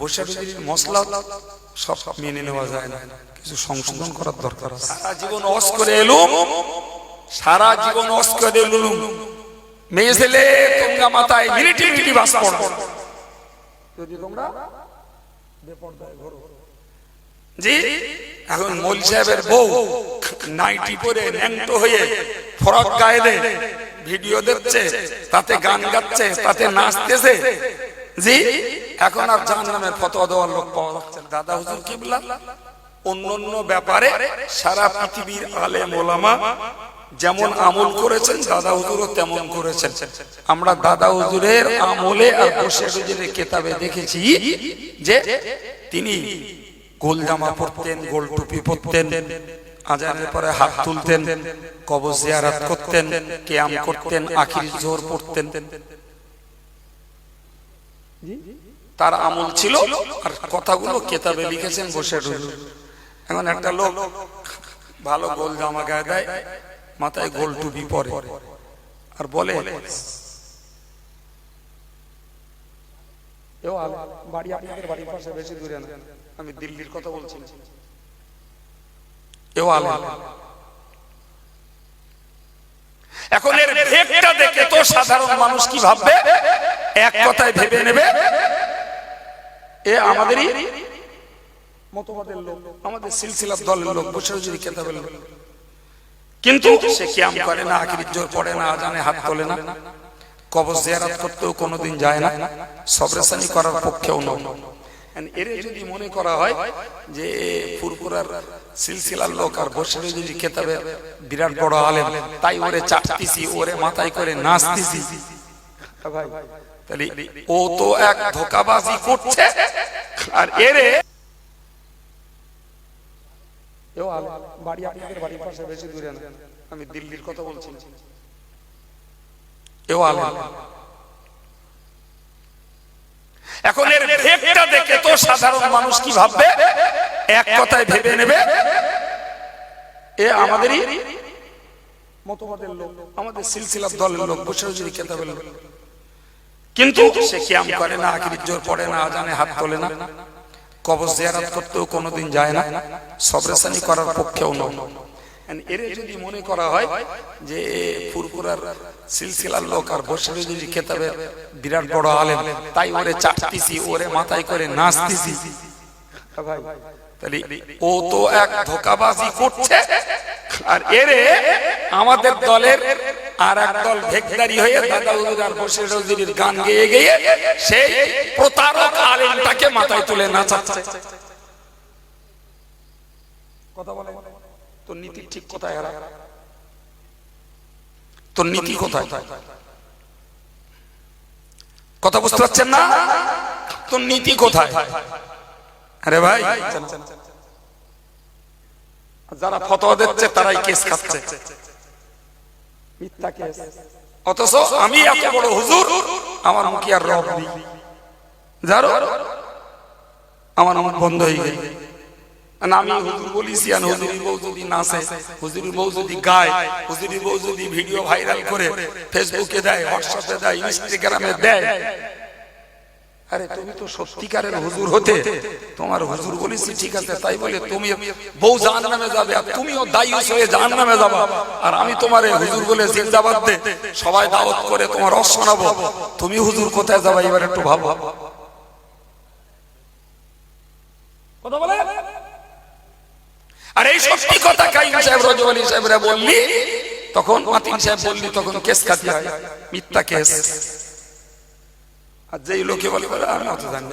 বসে মশলা সব মেনে নেওয়া যায় না। কিছু সংশোধন করার দরকার আছে। সারা জীবন অস করে এলুম সারা জীবন অস করে এলুম মেয়ে ছেলে তোমরা মাথায় মিনিটি মিনিটি বাস পড়ো। যদি তোমরা বেপরদায় ঘোরো। জি এখন মোল সাহেবের বউ নাইটি পরে ন্যাংটো হয়ে ফরক গায়ে ভিডিও দিচ্ছে তাতে গান গাচ্ছে তাতে নাচতেছে। জি এখন আর জাহান নামের ফতোয়া দেওয়ার লোক পাওয়া যাচ্ছে দাদা হুজুর কি বললাম অন্য অন্য ব্যাপারে সারা পৃথিবীর আলে মোলামা যেমন আমল করেছেন, দাদা হুজুরও তেমন করেছেন। আমরা দাদা হুজুরের আমলে আর বসে হুজুরের কেতাবে দেখেছি যে তিনি গোল জামা পরতেন, গোল টুপি পরতেন, আজানের পরে হাত তুলতেন, কবর জিয়ারাত করতেন কেয়াম করতেন, আখির জোর পড়তেন। তার আমল ছিল আর কথাগুলো কেতাবে লিখেছেন বসে হুজুর এখন একটা লোক ভালো গোল জামা গায়ে দেয় মাথায় গোল টুপি পরে। আর বলে বাড়ি আপনাদের বাড়ির পাশে বেশি দূরে না। আমি দিল্লির কথা বলছি না। এও আলে এখন এর ভেগটা দেখে তো সাধারণ মানুষ কি ভাববে? এক কথায় ভেবে নেবে এ আমাদেরই মতবাদের লোক আমাদের সিলসিলার দলের লোক বসে যদি কেতাবের লোক। কিন্তু সে কিয়াম করে না আখির জোর পড়ে না আজানে হাত তোলে না। কবর জিয়ারাত করতেও কোনোদিন যায় না। সবরেসানি করার পক্ষেও নয় এর যদি মনে করা হয় যে ফুরফুরার সিলসিলার লোক আর বসে যদি কেতাবে বিরাট বড় আলেম তাই ওরে চাটতিছি ওরে মাথায় করে নাচতিছি। ভাই তাহলে ও তো এক ধোকাবাজি করছে। আর এরে এও আলে, বাড়ি আপনাদের বাড়ির পাশে বেশি দূরে না। আমি দিল্লির কথা বলছি এও আলে। এখন এর ভেগটা দেখে তো সাধারণ মানুষ কি ভাববে? এক কথায় ভেবে নেবে এ আমাদেরই মতবাদের লোক আমাদের সিলসিলার দলের লোক বসে যদি লোক। কিন্তু সে কিয়াম করে না, আখির জোর পড়ে না, জানে হাত তোলে না। কবর জিয়ারাত করতেও কোনোদিন যায় না, সবরেসানি করার পক্ষেও নয়। যদি মনে করা হয় যে সিলসিলার লোক আর বিরাট বড় তাই ওরে ওরে মাথায় করে ও তো আর এরে আমাদের দলের আর এক দল ভেগদারি হয়ে বসে গান গেয়ে গেয়ে সেই প্রতারক আলেমটাকে মাথায় তুলে নাচাচ্ছে। কথা বলে? নীতি ঠিক কোথায় হারা? তোর নীতি কোথায়? কথা বুঝতে পারছেন না? তোর নীতি কোথায়? আরে ভাই, যারা ফতোয়া দিচ্ছে তারাই কেস খাচ্ছে। অথচ আমি এত বড় হুজুর, আমার আর রব নেই। আমার আমার বন্ধ হয়ে গেল। আমি হুজুর বলিছি আর যদি নাচে যদি গায় যদি ভিডিও ভাইরাল করে, ফেসবুকে দেয়, হোয়াটসঅ্যাপে দেয়, ইনস্টাগ্রামে দেয় আরে তুমি তো সত্যিকারের হুজুর হতে। তোমার হুজুর বলেছি ঠিক আছে তাই বলে তুমি বউ জাহান নামে যাবে আর তুমিও দায়ুস হয়ে জাহান নামে যাবা। আর আমি তোমার হুজুর বলে জিন্দাবাদ দে। সবাই দাওয়াত করে তোমার রস শোনাবো। তুমি হুজুর কোথায় যাবা এবার একটু ভাবো। কথা বলে? আর এই সত্যি কথা কাইম সাহেব রজব আলী সাহেবরা বললি তখন মাতিন সাহেব বললি তখন কেস হয় মিথ্যা কেস। আর যেই লোকে বলে আমি অত জানি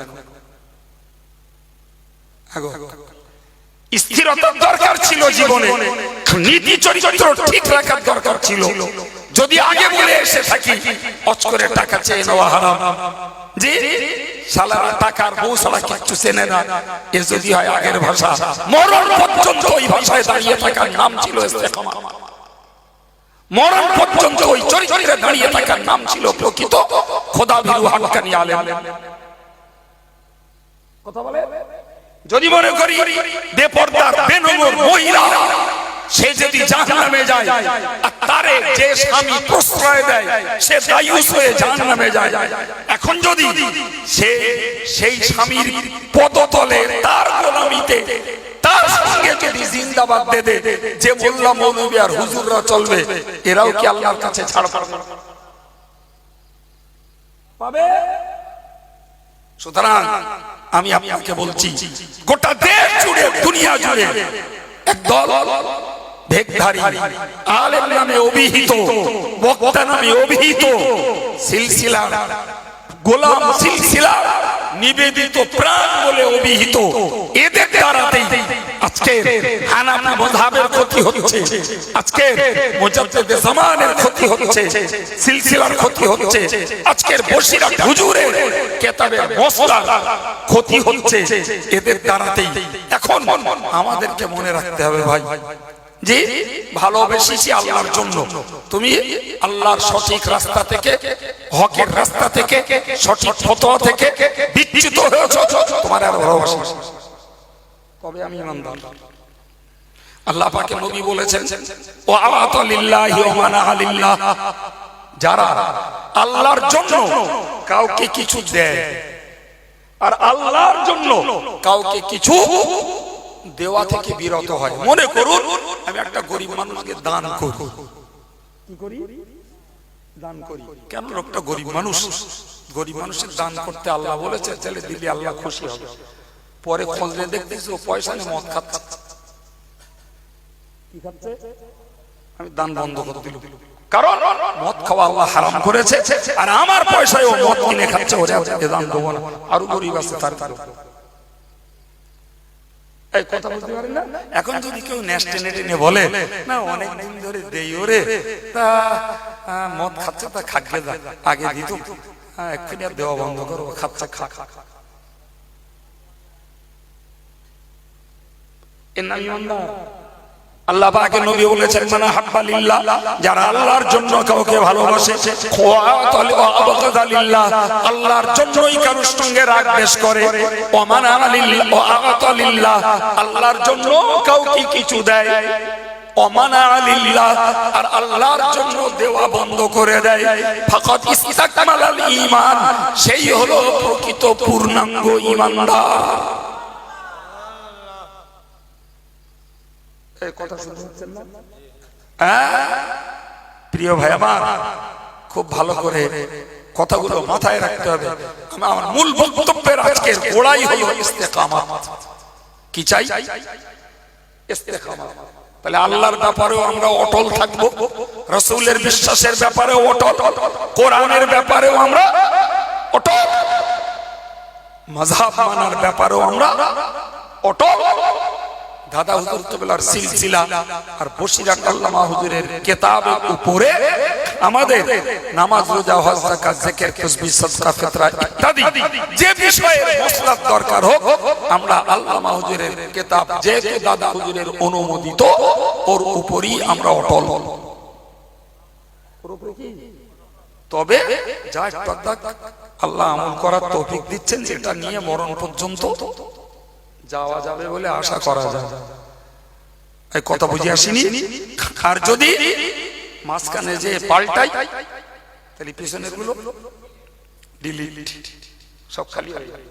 স্থিরতার দরকার ছিল জীবনে। নীতি, চরিত্র ঠিক রাখার দরকার ছিল। যদি আগে বলে এসে থাকি অচ টাকা চেয়ে নেওয়া হারাম। এ যদি হয় আগের ভাষা। মরণ পর্যন্ত ওই ভাষায় দাঁড়িয়ে থাকার নাম ছিল ইস্তেকামা। মরণ পর্যন্ত ওই চরিত্রে দাঁড়িয়ে থাকার নাম ছিল প্রকৃত খোদা ভিরু হাক্কানি আলেম। কথা বলে? যদি মনে করি বেপর্দার বেনমর মহিলা, সে যদি জাহান্নামে যায় আর তারে যে স্বামী প্রশ্রয় দেয়, সে দায়ুস হয়ে জাহান্নামে যায়। এখন যদি সে সেই স্বামীর পদতলে তার গোলামিতে তার সঙ্গে যদি জিন্দাবাদ দে দে, যে মোল্লা মৌলবী আর হুজুররা চলবে, এরাও কি আল্লাহর কাছে ছাড় পাবে? পাবে? সুতরাং আমি আপনাকে বলছি, গোটা দেশ জুড়ে, দুনিয়া জুড়ে একদল ভেগধারী আলেম নামে অভিহিত, বক্তা নামে অভিহিত, সিলসিলা, গোলাম সিলসিলা, নিবেদিত প্রাণ বলে অভিহিত। এদের দ্বারাতেই আজকে হানাফি মযহাবের ক্ষতি হচ্ছে। জামানের ক্ষতি হচ্ছে, সিলসিলার ক্ষতি হচ্ছে। আজকের হুজুরের কেতাবের ক্ষতি হচ্ছে। এদের দ্বারাতেই। এখন আমাদেরকে মনে রাখতে হবে ভাই, যে ভালোবেসেছি আল্লাহর জন্য। তুমি আল্লাহর সঠিক রাস্তা থেকে, হকের রাস্তা থেকে, সঠিক ফতোয়া থেকে বিচ্যুত হয়েছ। তোমার আর ভালোবাসা তবে আমি ইমানদার? আল্লাহ পাকে নবী বলেছেন ও আওয়াত লিল্লাহি ওয়া মানা যারা আল্লাহর জন্য কাউকে কিছু দেয় আর আল্লাহর জন্য কাউকে কিছু দেওয়া থেকে বিরত হয়। মনে করুন আমি একটা গরিব মানুষকে দান করি। কি করি? দান করি। কেন লোকটা গরিব মানুষ? গরিব মানুষের দান করতে আল্লাহ বলেছে তাহলে দিলে আল্লাহ খুশি হবে। পরে খোঁজলে দেখতেছি ও পয়সা নিয়ে মদ খাচ্ছে। কি খাচ্ছে? আমি দান বন্ধ করে দিল। কারণ মদ খাওয়া আল্লাহ হারাম করেছে আর আমার পয়সায় ও মদ কিনে খাচ্ছে ওরা এ দান দেবো না। আরও গরিব আছে তার তার এই কথা বুঝতে পারেন না? এখন যদি কেউ নেস্টে নেটে নিয়ে বলে না অনেক দিন ধরে দেই ওরে তা মদ খাচ্ছে তা যা আগে দিত। হ্যাঁ, এক্ষুনি আর দেওয়া বন্ধ করো খাচ্ছে খা খা খা। এর নাম ইমানদার। আল্লাহ পাকে নবী বলেছেন মানে হাব্বা লিল্লাহ যারা আল্লাহর জন্য কাউকে ভালোবাসে খোয়াত আলি- ও আবগাদা লিল্লাহ, আল্লাহর জন্যই কারোর সঙ্গে রাগ দ্বেষ করে ও লিল্লাহ ও আগাত লিল্লাহ, আল্লাহর জন্য কাউকে কিছু দেয় অমানা লিল্লাহ, আর আল্লাহর জন্য দেওয়া বন্ধ করে দেয় ফাকাত ইস্তাকমালাল ঈমান সেই হলো প্রকৃত পূর্ণাঙ্গ ঈমানদার। হ্যাঁ? প্রিয় ভাই আমার, খুব ভালো করে কথাগুলো মাথায় রাখতে হবে। আমার মূল বক্তব্যের আজকের গোড়াই হলো ইস্তেকামাত। কি চাই? তাহলে আল্লাহর ব্যাপারেও আমরা অটল থাকব, রসুলের বিশ্বাসের ব্যাপারেও অটল, কোরআনের ব্যাপারেও আমরা অটল, মাযহাব মানার ব্যাপারেও আমরা অটল। দাদা হুজুর কেবলার সিলসিলা আর বসিরাট আল্লামা হুজুরের কেতাবের উপরে আমাদের নামাজ রোজা হজ যাকাত জিকির তাসবিহ সাদকা ফিতরা ইত্যাদি যে বিষয়ের মসলাত দরকার হোক আমরা আল্লামা হুজুরের কেতাব যে দাদা হুজুরের অনুমোদিত ওর উপরই আমরা অটল। তবে যা আল্লাহ আমল করার তৌফিক দিচ্ছেন যেটা নিয়ে মরণ পর্যন্ত যাওয়া যাবে বলে আশা করা যায়। এই কথা বুঝে আসিনি? আর যদি মাঝখানে যে পাল্টাই তাহলে পিছনেরগুলো ডিলিট সব খালি হয়ে যাবে।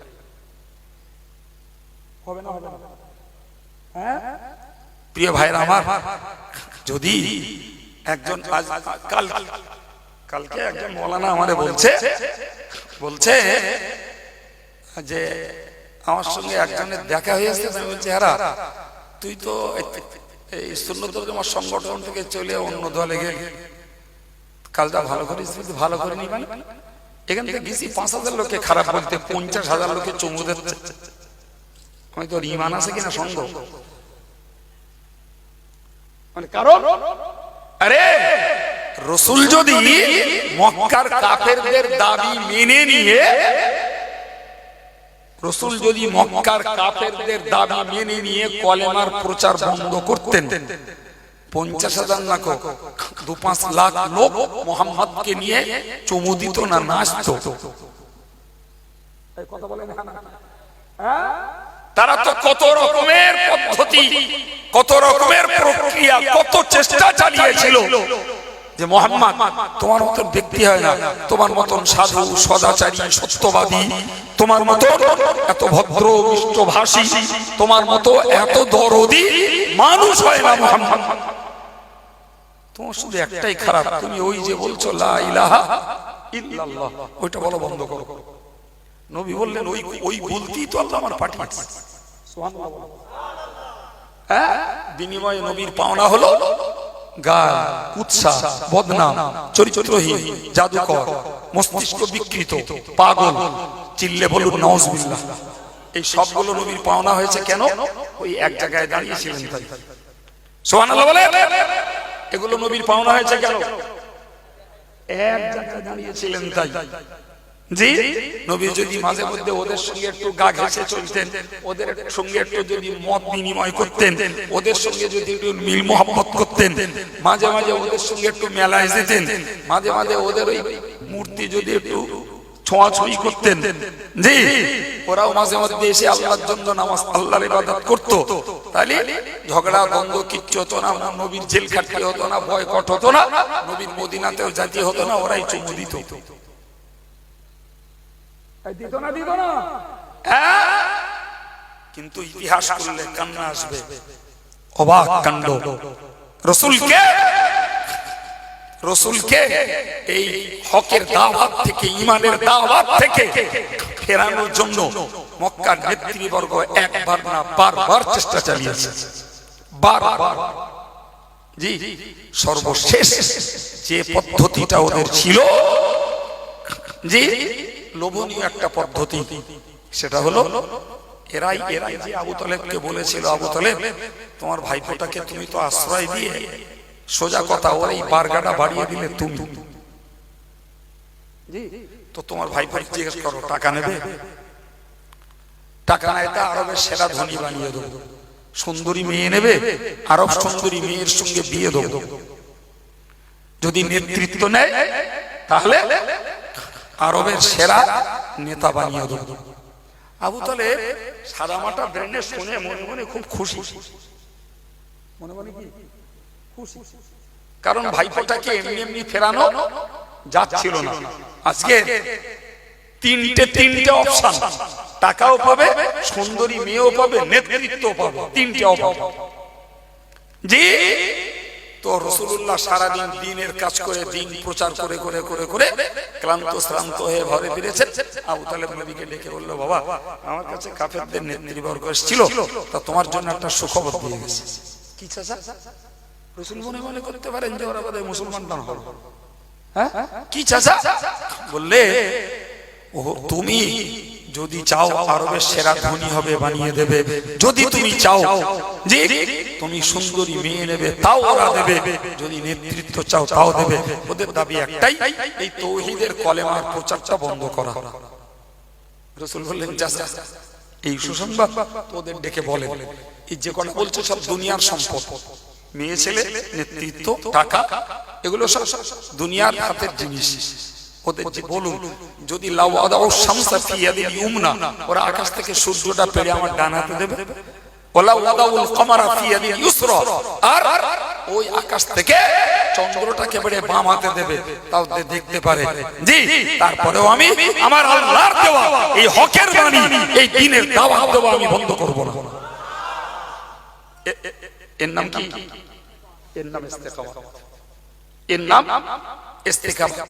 হবে না হবে না। হ্যাঁ? প্রিয় ভাইরা আমার যদি একজন কাল কালকে একজন মৌলানা আমারে বলছে বলছে যে আমার সঙ্গে একজনের দেখা হয়েছে আমি বলছি হারা তুই তো এই সুন্নত সংগঠন থেকে চলে অন্য দলে গেলি কালটা ভালো করিস কিন্তু ভালো করে নি মানে? এখান থেকে গেছি পাঁচ হাজার লোকে খারাপ বলতে পঞ্চাশ হাজার লোকে চমু দিচ্ছে। আমি তোর ইমান আছে কিনা সঙ্গ মানে কারণ? আরে রসুল যদি মক্কার কাফেরদের দাবি মেনে নিয়ে রসুল যদি মক্কার কাফেরদের দাবি মেনে নিয়ে কলেমার প্রচার বন্ধ করতেন পঞ্চাশ হাজার কো, দু পাঁচ লাখ লোক মোহাম্মদকে নিয়ে চমু দিত না নাচত। তারা তো কত রকমের পদ্ধতি কত রকমের প্রক্রিয়া কত চেষ্টা চালিয়েছিল। যে মোহাম্মদ, তোমার মতন ব্যক্তি হয় না। তোমার মতন সাধু, সদাচারী, সত্যবাদী। তোমার মতো এত ভদ্র, মিষ্টভাষী, তোমার মতো এত দরদি মানুষ হয় না মোহাম্মদ। তোমার শুধু একটাই খারাপ, তুমি ওই যে বলছো ইলাহা ইল্লাল্লাহ ওইটা বলো বন্ধ করো। নবী বললেন, ওই ওই বলতেই তো আল্লাহ আমার পাঠিয়েছে। হ্যাঁ বিনিময়ে নবীর পাওনা হলো গাল কুৎসা বদনাম, চরিত্রহীন, জাদুকর, মস্তিষ্ক বিকৃত, পাগল, চিল্লে বলুন নওয়াজবিল্লাহ এই সবগুলো নবীর পাওনা হয়েছে কেন? ওই এক জায়গায় দাঁড়িয়েছিলেন তাই। সোহানাল্লাহ বলে, এগুলো নবীর পাওনা হয়েছে কেন? এক জায়গায় দাঁড়িয়েছিলেন তাই। জি? নবী যদি মাঝে মধ্যে ওদের সঙ্গে একটু গা ঘেঁষে চলতেন, ওদের সঙ্গে একটু যদি মত বিনিময় করতেন, ওদের সঙ্গে যদি একটু মিল মোহাম্মত করতেন, মাঝে মাঝে ওদের সঙ্গে একটু মেলায় যেতেন, মাঝে মাঝে ওদের ওই মূর্তি যদি একটু ছোঁয়াছুঁই করতেন। জি? ওরাও মাঝে মধ্যে এসে আল্লাহর জন্য নামাজ, আল্লাহর ইবাদত করতো। তাহলে ঝগড়া, দ্বন্দ্ব কিচ্ছু হতো না নবীর জেল খাটতে হতো না বয়কট হতো না, নবীর মদিনাতেও জাতি হতো না, ওরাই চুমু দিত। দিত না দিত না। হ্যাঁ? কিন্তু ইতিহাস করলে কান্না আসবে। অবাক কাণ্ড। রসুলকে রসুলকে এই হকের দাওয়াত থেকে, ইমানের দাওয়াত থেকে ফেরানোর জন্য মক্কার নেতৃবর্গ একবার না বারবার চেষ্টা চালিয়েছে। বারবার। জি, সর্বশেষ যে পদ্ধতিটা ওদের ছিল, জি লোভনীয় একটা পদ্ধতি। সেটা হলো এরাই এরাই যে আবু তলেবকে বলেছিল আবু তলেব তোমার ভাইপোটাকে তুমি তো আশ্রয় দিয়ে সোজা কথা ওর এই বারগাটা বাড়িয়ে দিলে তুমি। তো তোমার ভাইপো জিজ্ঞেস করো টাকা নেবে? টাকা নেয় তা আরবের সেরা ধনী বানিয়ে দেবো। সুন্দরী মেয়ে নেবে আরব সুন্দরী মেয়ের সঙ্গে বিয়ে দেবো। যদি নেতৃত্ব নেয় তাহলে আরবের সেরা নেতা বানিয়ে দেবো। আবু তালে সাদামাটা ব্রেনে শুনে মনে মনে খুব খুশি। মনে মনে কি? খুশি। কারণ ভাইপোটাকে এমনি এমনি ফেরানো যাচ্ছিল না। আজকে তিনটে তিনটে অপশন টাকাও পাবে সুন্দরী মেয়েও পাবে নেতৃত্ব পাবে তিনটে অপশন জি তো রসুল্লাহ সারাদিন দিনের কাজ করে, দিন প্রচার করে করে করে করে ক্লান্ত, শ্রান্ত হয়ে ঘরে ফিরেছেন। আবু তালেব নবীকে ডেকে বলল, বাবা, আমার কাছে কাফেরদের নেতৃবর্গ এসেছিল, তা তোমার জন্য একটা সুখবর দিয়ে গেছে। কি রসুল মনে মনে করতে পারেন যে ওরা বোধহয় মুসলমান না হল। হ্যাঁ? কি চাচা? বললে ও তুমি যদি চাও আরবের সেরা ধনী হবে, বানিয়ে দেবে। যদি তুমি চাও যে তুমি সুন্দরী মেয়ে নেবে, তাও ওরা দেবে। যদি নেতৃত্ব চাও, তাও দেবে। ওদের দাবি একটাই, এই তৌহিদের কলেমার প্রচারটা বন্ধ করা। রসুল বললেন এই সুসংবাদ তোদের ডেকে বলে। এই যে কথা বলছো সব দুনিয়ার সম্পদ। মেয়ে, ছেলে, নেতৃত্ব, টাকা, এগুলো সব দুনিয়ার হাতের জিনিস। ওদের বলুন, যদি শামসা ফি ইউমনা, ওরা আকাশ থেকে সূর্যটা পেড়ে আমার ডান দেবে। ওয়াদাউল কমারা ফি ইউসরা, আর ওই আকাশ থেকে চন্দ্রটাকে পেড়ে বাম হাতে দেবে, তাও দেখতে পারে। জি, তারপরেও আমি আমার আল্লাহর দেওয়া এই হকের বাণী, এই দিনের দাওয়াত দেওয়া আমি বন্ধ করব না। এর নাম কি? এর নাম ইস্তেকামত। এর নাম ইস্তেকামত।